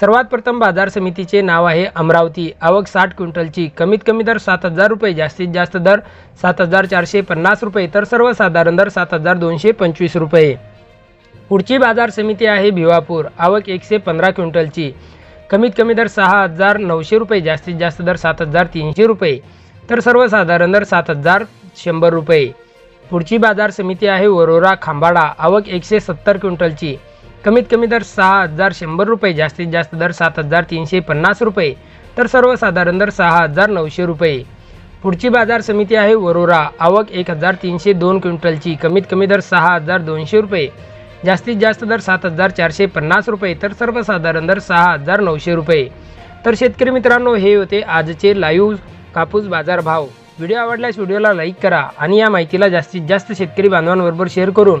सर्वात प्रथम बाजार समितीचे नाव आहे अमरावती. आवक साठ क्विंटलची. कमीत कमी दर सात हजार रुपये जास्तीत जास्त दर सात हजार चारशे पन्नास रुपये तर सर्वसाधारण दर सात हजार दोनशे पंचवीस रुपये. पुढची बाजार समिती आहे भिवापूर. आवक एकशे पंधरा क्विंटलची. कमीत कमी दर सहा हजार नऊशे रुपये जास्तीत जास्त दर सात हजार तीनशे रुपये तर सर्वसाधारण दर सात हजार शंभर रुपये. पुढची बाजार समिती आहे वरोरा खांबाडा. आवक एकशे सत्तर क्विंटलची. कमीत कमी दर सहा हजार शंभर रुपये जास्तीत जास्त दर सात हजार तीनशे पन्नास रुपये तर सर्वसाधारण दर सहा हजार नऊशे रुपये. पुढची बाजार समिती आहे वरोरा. आवक एक हजार तीनशे दोन क्विंटलची कमीत कमी दर सहा हजार दोनशे रुपये जास्तीत जास्त दर सात हजार चारशे पन्नास रुपये तर सर्वसाधारण दर सहा हजार नऊशे रुपये. तर शेतकरी मित्रांनो हे होते आजचे लाईव्ह कापूस बाजार भाव. व्हिडिओ आवडल्यास व्हिडिओला लाईक करा आणि या माहितीला जास्तीत जास्त शेतकरी बांधवांबरोबर शेअर करून